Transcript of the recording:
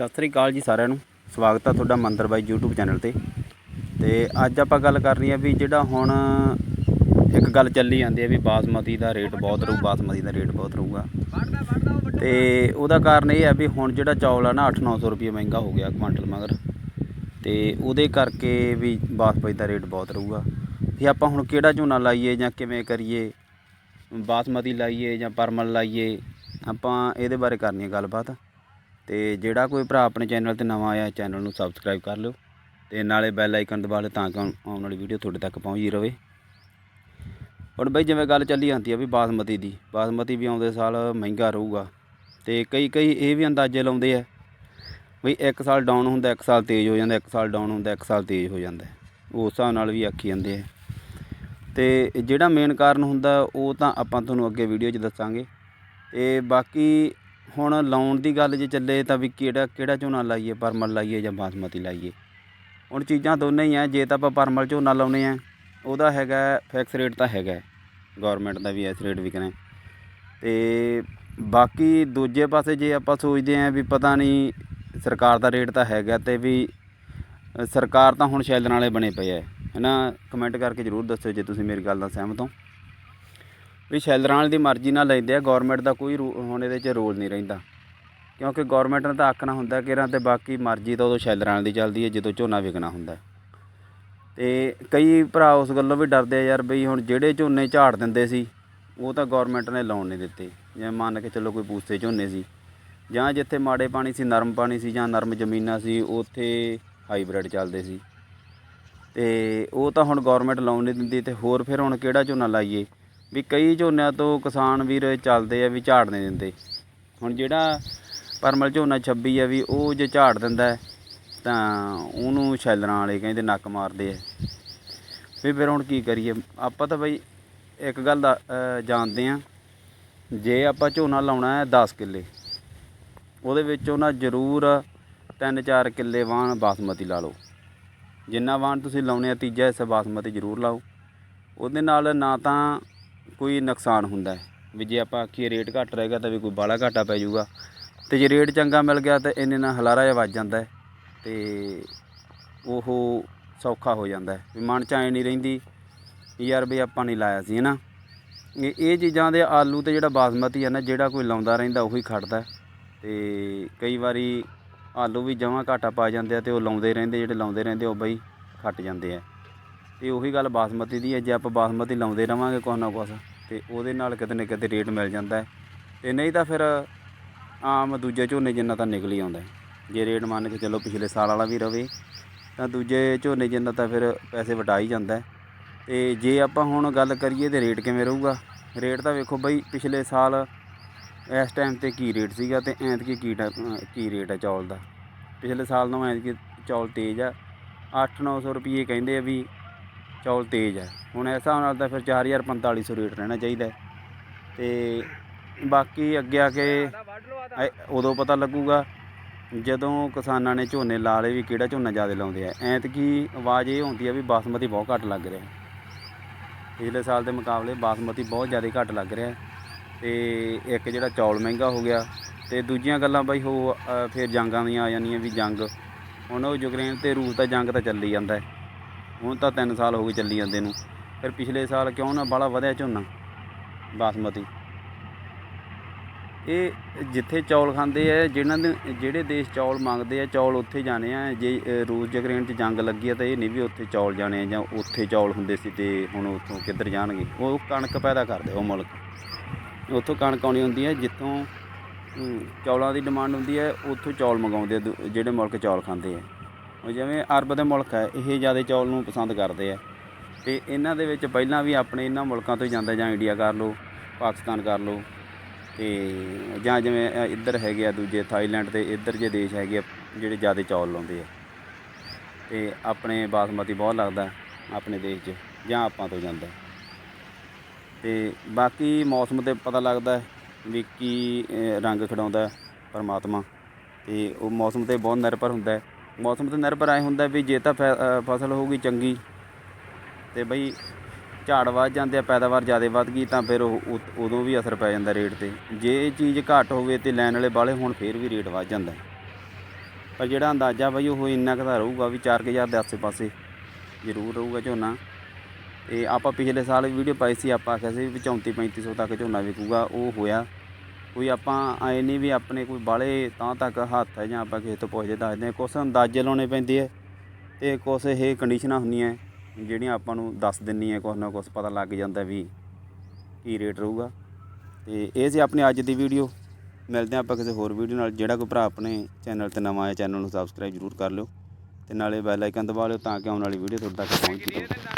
ਸਤਿ ਸ੍ਰੀ ਅਕਾਲ ਜੀ ਸਾਰਿਆਂ ਨੂੰ। ਸਵਾਗਤ ਆ ਤੁਹਾਡਾ ਮੰਦਰ ਬਾਈ YouTube ਚੈਨਲ ਤੇ। ਤੇ ਅੱਜ ਆਪਾਂ ਗੱਲ ਕਰਨੀ ਹੈ ਵੀ ਜਿਹੜਾ ਹੁਣ ਇੱਕ ਗੱਲ ਚੱਲੀ ਜਾਂਦੀ ਹੈ ਵੀ ਬਾਸਮਤੀ ਦਾ ਰੇਟ ਬਹੁਤ ਰਹੂ, ਬਾਸਮਤੀ ਦਾ ਰੇਟ ਬਹੁਤ ਰਹੂਗਾ। ਤੇ ਉਹਦਾ ਕਾਰਨ ਇਹ ਹੈ ਵੀ ਹੁਣ ਜਿਹੜਾ ਚੌਲ ਆ ਨਾ 8-900 ਰੁਪਏ ਮਹਿੰਗਾ ਹੋ ਗਿਆ ਕੁਆਂਟਲ ਮਗਰ। ਤੇ ਉਹਦੇ ਕਰਕੇ ਵੀ ਬਾਸਮਤੀ ਦਾ ਰੇਟ ਬਹੁਤ ਰਹੂਗਾ। ਵੀ ਆਪਾਂ ਹੁਣ ਕਿਹੜਾ ਝੋਨਾ ਲਾਈਏ ਜਾਂ ਕਿਵੇਂ ਕਰੀਏ? ਬਾਸਮਤੀ ਲਾਈਏ ਜਾਂ ਪਰਮਲ ਲਾਈਏ? ਆਪਾਂ ਇਹਦੇ ਬਾਰੇ ਕਰਨੀ ਹੈ ਗੱਲਬਾਤ। ਤੇ ਜਿਹੜਾ ਕੋਈ ਭਰਾ ਆਪਣੇ ਚੈਨਲ ਤੇ ਨਵਾਂ ਆਇਆ, ਚੈਨਲ ਨੂੰ ਸਬਸਕ੍ਰਾਈਬ ਕਰ ਲਿਓ ਤੇ ਨਾਲੇ ਬੈਲ ਆਈਕਨ ਦਬਾ ਲਿਓ ਤਾਂ ਕਿ ਆਉਣ ਆਉਣ ਵਾਲੀ ਵੀਡੀਓ ਤੁਹਾਡੇ ਤੱਕ ਪਹੁੰਚਦੀ ਰਹੇ। ਹੁਣ ਬਈ ਜਿਵੇਂ ਗੱਲ ਚੱਲੀ ਜਾਂਦੀ ਆ ਵੀ ਬਾਸਮਤੀ ਦੀ, ਬਾਸਮਤੀ ਵੀ ਆਉਂਦੇ ਸਾਲ ਮਹਿੰਗਾ ਰਹੂਗਾ ਤੇ ਕਈ ਕਈ ਇਹ ਵੀ ਅੰਦਾਜ਼ੇ ਲਾਉਂਦੇ ਆ ਵੀ ਇੱਕ ਸਾਲ ਡਾਊਨ ਹੁੰਦਾ, ਇੱਕ ਸਾਲ ਤੇਜ਼ ਹੋ ਜਾਂਦਾ, ਇੱਕ ਸਾਲ ਡਾਊਨ ਹੁੰਦਾ, ਇੱਕ ਸਾਲ ਤੇਜ਼ ਹੋ ਜਾਂਦਾ। ਉਸ ਹਿਸਾਬ ਨਾਲ ਵੀ ਆਖੀ ਜਾਂਦੇ ਆ। ਤੇ ਜਿਹੜਾ ਮੇਨ ਕਾਰਨ ਹੁੰਦਾ, ਉਹ ਤਾਂ ਆਪਾਂ ਤੁਹਾਨੂੰ ਅੱਗੇ ਵੀਡੀਓ 'ਚ ਦੱਸਾਂਗੇ। ਤੇ ਬਾਕੀ ਹੁਣ ਲਾਉਣ ਦੀ ਗੱਲ ਜੇ ਚੱਲੇ ਤਾਂ ਵੀ ਕਿਹੜਾ ਕਿਹੜਾ ਝੋਨਾ ਲਾਈਏ? ਪਰਮਲ ਲਾਈਏ ਜਾਂ ਬਾਸਮਤੀ ਲਾਈਏ? ਹੁਣ ਚੀਜ਼ਾਂ ਦੋਨੇ ਹੀ ਆ, ਜੇ ਤਾਂ ਆਪਾਂ ਪਰਮਲ ਝੋਨਾ ਲਾਉਨੇ ਆ, ਉਹਦਾ ਹੈਗਾ ਫਿਕਸ ਰੇਟ ਤਾਂ ਹੈਗਾ ਗਵਰਨਮੈਂਟ ਦਾ ਵੀ ਇਸ ਰੇਟ ਵਿਕਣਾ ਤੇ ਬਾਕੀ ਦੂਜੇ ਪਾਸੇ ਜੇ ਆਪਾਂ ਸੋਚਦੇ ਆਂ ਵੀ ਪਤਾ ਨਹੀਂ, ਸਰਕਾਰ ਦਾ ਰੇਟ ਤਾਂ ਹੈਗਾ ਤੇ ਵੀ ਸਰਕਾਰ ਤਾਂ ਹੁਣ ਸ਼ੈਲਰਾਂ ਵਾਲੇ ਬਣੇ ਪਏ ਐ ਹੈਨਾ? ਕਮੈਂਟ ਕਰਕੇ ਜਰੂਰ ਦੱਸਿਓ ਜੇ ਤੁਸੀਂ ਮੇਰੀ ਗੱਲ ਨਾਲ ਸਹਿਮਤ ਹੋ। ਵੀ ਸ਼ੈਲਰਾਂ ਵਾਲੇ ਦੀ ਮਰਜ਼ੀ ਨਾਲ ਲੈਂਦੇ ਆ ਗਵਰਨਮੈਂਟ ਦਾ ਕੋਈ ਰੂ- ਹੁਣ ਇਹਦੇ 'ਚ ਰੋਲ ਨਹੀਂ ਰਹਿੰਦਾ। ਕਿਉਂਕਿ ਗਵਰਨਮੈਂਟ ਨੇ ਤਾਂ ਆਖਣਾ ਹੁੰਦਾ ਕਿ ਇਹਨਾਂ ਤੇ ਬਾਕੀ ਮਰਜ਼ੀ ਤਾਂ ਉਦੋਂ ਸ਼ੈਲਰਾਂ ਵਾਲੇ ਦੀ ਚੱਲਦੀ ਹੈ, ਜਦੋਂ ਝੋਨਾ ਵਿਕਣਾ ਹੁੰਦਾ। ਤੇ ਕਈ ਭਰਾ ਉਸ ਗੱਲੋਂ ਵੀ ਡਰਦੇ ਆ ਯਾਰ ਬਈ ਹੁਣ ਜਿਹੜੇ ਝੋਨੇ ਝਾੜ ਦਿੰਦੇ ਸੀ, ਉਹ ਤਾਂ ਗਵਰਨਮੈਂਟ ਨੇ ਲਾਉਣ ਨਹੀਂ ਦਿੱਤੇ। ਜਿਵੇਂ ਮੰਨ ਕੇ ਚੱਲੋ ਕੋਈ ਪੂਸਤੇ ਝੋਨੇ ਸੀ, ਜਾਂ ਜਿੱਥੇ ਮਾੜੇ ਪਾਣੀ ਸੀ, ਨਰਮ ਪਾਣੀ ਸੀ, ਜਾਂ ਨਰਮ ਜ਼ਮੀਨਾਂ ਸੀ, ਉੱਥੇ ਹਾਈਬ੍ਰਿਡ ਚੱਲਦੇ ਸੀ। ਤੇ ਉਹ ਤਾਂ ਹੁਣ ਗਵਰਨਮੈਂਟ ਲਾਉਣ ਨਹੀਂ ਦਿੰਦੀ, ਤੇ ਹੋਰ ਫਿਰ ਹੁਣ ਕਿਹੜਾ ਝੋਨਾ ਲਾਈਏ? ਵੀ ਕਈ ਝੋਨਿਆਂ ਤੋਂ ਕਿਸਾਨ ਵੀਰ ਚੱਲਦੇ ਆ ਵੀ ਝਾੜ ਨਹੀਂ ਦਿੰਦੇ। ਹੁਣ ਜਿਹੜਾ ਪਰਮਲ ਝੋਨਾ 26 ਆ ਵੀ ਉਹ ਜੇ ਝਾੜ ਦਿੰਦਾ ਤਾਂ ਉਹਨੂੰ ਛੈਲਰਾਂ ਵਾਲੇ ਕਹਿੰਦੇ ਨੱਕ ਮਾਰਦੇ ਆ। ਵੀ ਫਿਰ ਹੁਣ ਕੀ ਕਰੀਏ? ਆਪਾਂ ਤਾਂ ਬਈ ਇੱਕ ਗੱਲ ਦਾ ਜਾਣਦੇ ਆ ਜੇ ਆਪਾਂ ਝੋਨਾ ਲਾਉਣਾ ਹੈ 10 ਕਿੱਲੇ, ਉਹਦੇ ਵਿੱਚ ਉਹਨਾਂ ਜ਼ਰੂਰ 3-4 ਕਿੱਲੇ ਵਾਣ ਬਾਸਮਤੀ ਲਾ ਲਓ। ਜਿੰਨਾ ਵਾਣ ਤੁਸੀਂ ਲਾਉਣੇ ਆ ਤੀਜਾ ਹਿੱਸਾ ਬਾਸਮਤੀ ਜ਼ਰੂਰ ਲਾਓ। ਉਹਦੇ ਨਾਲ ਨਾ ਤਾਂ ਕੋਈ ਨੁਕਸਾਨ ਹੁੰਦਾ ਹੈ। ਵੀ ਜੇ ਆਪਾਂ ਆਖੀਏ ਰੇਟ ਘੱਟ ਰਹਿ ਗਿਆ ਤਾਂ ਵੀ ਕੋਈ ਬਾਲਾ ਘਾਟਾ ਪੈ ਜਾਊਗਾ। ਤੇ ਜੇ ਰੇਟ ਚੰਗਾ ਮਿਲ ਗਿਆ ਤਾਂ ਇੰਨੇ ਨਾਲ ਹਲਾਰਾ ਜਿਹਾ ਵੱਜ ਜਾਂਦਾ ਹੈ ਤੇ ਉਹ ਸੌਖਾ ਹੋ ਜਾਂਦਾ ਹੈ। ਵੀ ਮਨ ਚ ਐ ਨਹੀਂ ਰਹਿੰਦੀ ਯਾਰ ਵੀ ਆਪਾਂ ਨਹੀਂ ਲਾਇਆ ਸੀ, ਹਨਾ? ਇਹ ਇਹ ਚੀਜ਼ਾਂ ਦੇ ਆਲੂ ਤੇ ਜਿਹੜਾ ਬਾਸਮਤੀ ਹੈ ਨਾ, ਜਿਹੜਾ ਕੋਈ ਲਾਉਂਦਾ ਰਹਿੰਦਾ ਉਹੀ ਖੜਦਾ ਹੈ। ਤੇ ਕਈ ਵਾਰੀ ਆਲੂ ਵੀ ਜਮਾਂ ਘਾਟਾ ਪਾ ਜਾਂਦੇ ਆ ਤੇ ਉਹ ਲਾਉਂਦੇ ਰਹਿੰਦੇ, ਜਿਹੜੇ ਲਾਉਂਦੇ ਰਹਿੰਦੇ ਉਹ ਬਈ ਖੱਟ ਜਾਂਦੇ ਆ। ਤੇ ਉਹੀ ਗੱਲ ਬਾਸਮਤੀ ਦੀ ਹੈ, ਜੇ ਆਪਾਂ ਬਾਸਮਤੀ ਲਾਉਂਦੇ ਰਵਾਂਗੇ ਕੁਛ ਨਾ ਕੁਛ, ਤੇ ਉਹਦੇ ਨਾਲ ਕਿਤੇ ਨਾ ਕਿਤੇ ਰੇਟ ਮਿਲ ਜਾਂਦਾ ਹੈ। ਤੇ ਨਹੀਂ ਤਾਂ ਫਿਰ ਆਮ ਦੂਜੇ ਝੋਨੇ ਜਿੰਨਾ ਤਾਂ ਨਿਕਲ ਹੀ ਆਉਂਦਾ ਜੇ ਰੇਟ ਮੰਨ ਕੇ ਚੱਲੋ ਪਿਛਲੇ ਸਾਲ ਵਾਲਾ ਵੀ ਰਵੇ, ਤਾਂ ਦੂਜੇ ਝੋਨੇ ਜਿੰਨਾ ਤਾਂ ਫਿਰ ਪੈਸੇ ਵਟਾ ਹੀ ਜਾਂਦਾ ਹੈ। ਤੇ ਜੇ ਆਪਾਂ ਹੁਣ ਗੱਲ ਕਰੀਏ ਤੇ ਰੇਟ ਕਿਵੇਂ ਰਹੂਗਾ? ਰੇਟ ਤਾਂ ਵੇਖੋ ਬਈ ਪਿਛਲੇ ਸਾਲ ਇਸ ਟਾਈਮ ਤੇ ਕੀ ਰੇਟ ਸੀਗਾ ਤੇ ਐਤਕੀ ਕੀ ਟਾ- ਕੀ ਰੇਟ ਹੈ ਚੌਲ ਦਾ? ਪਿਛਲੇ ਸਾਲ ਨਾਲੋਂ ਐਤਕੀ ਚੌਲ ਤੇਜ਼ ਆ। 8-900 ਰੁਪਏ ਕਹਿੰਦੇ ਆ ਵੀ ਚੌਲ ਤੇਜ਼ ਹੈ। ਹੁਣ ਇਸ ਹਿਸਾਬ ਨਾਲ ਤਾਂ ਫਿਰ 4000-4500 ਰੇਟ ਰਹਿਣਾ ਚਾਹੀਦਾ ਹੈ। ਤੇ ਬਾਕੀ ਅੱਗੇ ਆ ਕੇ ਉਦੋਂ ਪਤਾ ਲੱਗੂਗਾ, ਜਦੋਂ ਕਿਸਾਨਾਂ ਨੇ ਝੋਨੇ ਲਾ ਲਏ ਵੀ ਕਿਹੜਾ ਝੋਨਾ ਜ਼ਿਆਦਾ ਲਾਉਂਦੇ ਆ। ਐਤਕੀ ਆਵਾਜ਼ ਇਹ ਹੁੰਦੀ ਆ ਵੀ ਬਾਸਮਤੀ ਬਹੁਤ ਘੱਟ ਲੱਗ ਰਿਹਾ। ਪਿਛਲੇ ਸਾਲ ਦੇ ਮੁਕਾਬਲੇ ਬਾਸਮਤੀ ਬਹੁਤ ਜ਼ਿਆਦਾ ਘੱਟ ਲੱਗ ਰਿਹਾ। ਤੇ ਇੱਕ ਜਿਹੜਾ ਚੌਲ ਮਹਿੰਗਾ ਹੋ ਗਿਆ ਤੇ ਦੂਜੀਆਂ ਗੱਲਾਂ ਬਈ ਹੋ ਫਿਰ ਜੰਗਾਂ ਦੀਆਂ ਆ ਜਾਂਦੀਆਂ ਵੀ ਜੰਗ। ਹੁਣ ਉਹ ਯੂਕਰੇਨ ਤੇ ਰੂਸ ਦਾ ਜੰਗ ਤਾਂ ਚੱਲੀ ਜਾਂਦਾ ਹੈ। ਹੁਣ ਤਾਂ 3 ਸਾਲ ਹੋ ਗਏ ਚੱਲੀ ਜਾਂਦੇ ਨੂੰ। ਫਿਰ ਪਿਛਲੇ ਸਾਲ ਕਿਉਂ ਨਾ ਬਾਲਾ ਵਧਿਆ ਝੋਨਾ ਬਾਸਮਤੀ। ਇਹ ਜਿੱਥੇ ਚੌਲ ਖਾਂਦੇ ਆ ਜਿਹਨਾਂ ਦੇ ਜਿਹੜੇ ਦੇਸ਼ ਚੌਲ ਮੰਗਦੇ ਆ ਚੌਲ ਉੱਥੇ ਜਾਣੇ ਆ। ਜੇ ਅ, ਰੂਸ ਯੂਕਰੇਨ 'ਚ ਜੰਗ ਲੱਗੀ ਆ ਤਾਂ ਇਹ ਨਹੀਂ ਵੀ ਉੱਥੇ ਚੌਲ ਜਾਣੇ ਆ ਜਾਂ ਉੱਥੇ ਚੌਲ ਹੁੰਦੇ ਸੀ ਤੇ ਹੁਣ ਉੱਥੋਂ ਕਿੱਧਰ ਜਾਣਗੇ। ਉਹ ਕਣਕ ਪੈਦਾ ਕਰਦੇ ਉਹ ਮੁਲਕ। ਉੱਥੋਂ ਕਣਕ ਆਉਣੀ ਹੁੰਦੀ ਹੈ ਜਿੱਥੋਂ ਚੌਲਾਂ ਦੀ ਡਿਮਾਂਡ ਹੁੰਦੀ ਹੈ ਉੱਥੋਂ ਚੌਲ ਮੰਗਾਉਂਦੇ ਆ ਦੂ- ਜਿਹੜੇ ਮੁਲਕ ਚੌਲ ਖਾਂਦੇ ਆ। ਜਿਵੇਂ ਅਰਬ ਦੇ ਮੁਲਕ ਹੈ, ਇਹ ਜ਼ਿਆਦਾ ਚੌਲ ਨੂੰ ਪਸੰਦ ਕਰਦੇ ਆ। ਤੇ ਇਹਨਾਂ ਦੇ ਵਿੱਚ ਪਹਿਲਾਂ ਵੀ ਆਪਣੇ ਇਹਨਾਂ ਮੁਲਕਾਂ ਤੋਂ ਹੀ ਜਾਂਦਾ, ਜਾਂ ਇੰਡੀਆ ਕਰ ਲਓ, ਪਾਕਿਸਤਾਨ ਕਰ ਲਓ, ਤੇ ਜਾਂ ਜਿਵੇਂ ਇੱਧਰ ਹੈਗੇ ਆ ਦੂਜੇ, ਥਾਈਲੈਂਡ ਤੇ ਇੱਧਰ ਜੇ ਦੇਸ਼ ਹੈਗੇ ਆ, ਜਿਹੜੇ ਜ਼ਿਆਦਾ ਚੌਲ ਲਾਉਂਦੇ ਆ। ਤੇ ਆਪਣੇ ਬਾਸਮਤੀ ਬਹੁਤ ਲੱਗਦਾ ਆਪਣੇ ਦੇਸ਼ 'ਚ, ਜਾਂ ਆਪਾਂ ਤੋਂ ਜਾਂਦਾ। ਤੇ ਬਾਕੀ ਮੌਸਮ ਤੇ ਪਤਾ ਲੱਗਦਾ ਵੀ ਕੀ ਰੰਗ ਖਿਡਾਉਂਦਾ ਪਰਮਾਤਮਾ, ਤੇ ਉਹ ਮੌਸਮ ਤੇ ਬਹੁਤ ਨਿਰਭਰ ਹੁੰਦਾ। ਹੈ ਮੌਸਮ ਤੇ ਨਿਰਭਰ ਐ ਹੁੰਦਾ ਵੀ ਜੇ ਤਾਂ ਫੈ- ਫਸਲ ਹੋਊਗੀ ਚੰਗੀ ਤੇ ਬਈ ਝਾੜ ਵੱਧ ਜਾਂਦੇ ਆ, ਪੈਦਾਵਾਰ ਜ਼ਿਆਦਾ ਵੱਧ ਗਈ ਤਾਂ ਫਿਰ ਉਹ ਉਦੋਂ ਵੀ ਅਸਰ ਪੈ ਜਾਂਦਾ ਰੇਟ ਤੇ। ਜੇ ਇਹ ਚੀਜ਼ ਘੱਟ ਹੋਵੇ ਤੇ ਲੈਣ ਵਾਲੇ ਬਾਲੇ ਹੁਣ ਫਿਰ ਵੀ ਰੇਟ ਵੱਧ ਜਾਂਦਾ। ਪਰ ਜਿਹੜਾ ਅੰਦਾਜ਼ਾ ਬਈ ਉਹ ਇੰਨਾ ਕੁ ਤਾਂ ਰਹੂਗਾ ਵੀ 4000 ਦੇ ਆਸੇ-ਪਾਸੇ ਜ਼ਰੂਰ ਰਹੂਗਾ ਝੋਨਾ। ਤੇ ਆਪਾਂ ਪਿਛਲੇ ਸਾਲ ਵੀਡੀਓ ਪਾਈ ਸੀ, ਆਪਾਂ ਆਖਿਆ ਸੀ ਵੀ 34 3500 ਤੱਕ ਝੋਨਾ ਵਿਕੂਗਾ, ਉਹ ਹੋਇਆ। ਕੋਈ ਆਪਾਂ ਐ ਨਹੀਂ ਵੀ ਆਪਣੇ ਕੋਈ ਬਾਲੇ ਤਾਂ ਤੱਕ ਹੱਥ ਹੈ ਜਾਂ ਆਪਾਂ ਕਿਸੇ ਤੋਂ ਪੁੱਛਦੇ, ਦੱਸਦੇ ਹਾਂ। ਕੁਛ ਅੰਦਾਜ਼ੇ ਲਾਉਣੇ ਪੈਂਦੇ ਆ ਤੇ ਕੁਛ ਇਹ ਕੰਡੀਸ਼ਨਾਂ ਹੁੰਦੀਆਂ ਜਿਹੜੀਆਂ ਆਪਾਂ ਨੂੰ ਦੱਸ ਦਿੰਦੀਆਂ ਕੁਛ ਨਾ ਕੁਛ ਪਤਾ ਲੱਗ ਜਾਂਦਾ ਵੀ ਕੀ ਰੇਟ ਰਹੂਗਾ। ਤੇ ਇਹ ਸੀ ਆਪਣੀ ਅੱਜ ਦੀ ਵੀਡੀਓ ਮਿਲਦੇ ਹਾਂ ਆਪਾਂ ਕਿਸੇ ਹੋਰ ਵੀਡੀਓ ਨਾਲ। ਜਿਹੜਾ ਕੋਈ ਭਰਾ ਆਪਣੇ ਚੈਨਲ ਤੇ ਨਵਾਂ ਆਇਆ ਚੈਨਲ ਨੂੰ ਸਬਸਕ੍ਰਾਈਬ ਜ਼ਰੂਰ ਕਰ ਲਿਓ। ਤੇ ਨਾਲੇ ਬੈਲ ਆਈਕਨ ਦਬਾ ਲਿਓ ਤਾਂ ਕਿ ਆਉਣ ਵਾਲੀ ਵੀਡੀਓ ਤੁਹਾਡੇ ਤੱਕ ਪਹੁੰਚ ਜਾਵੇ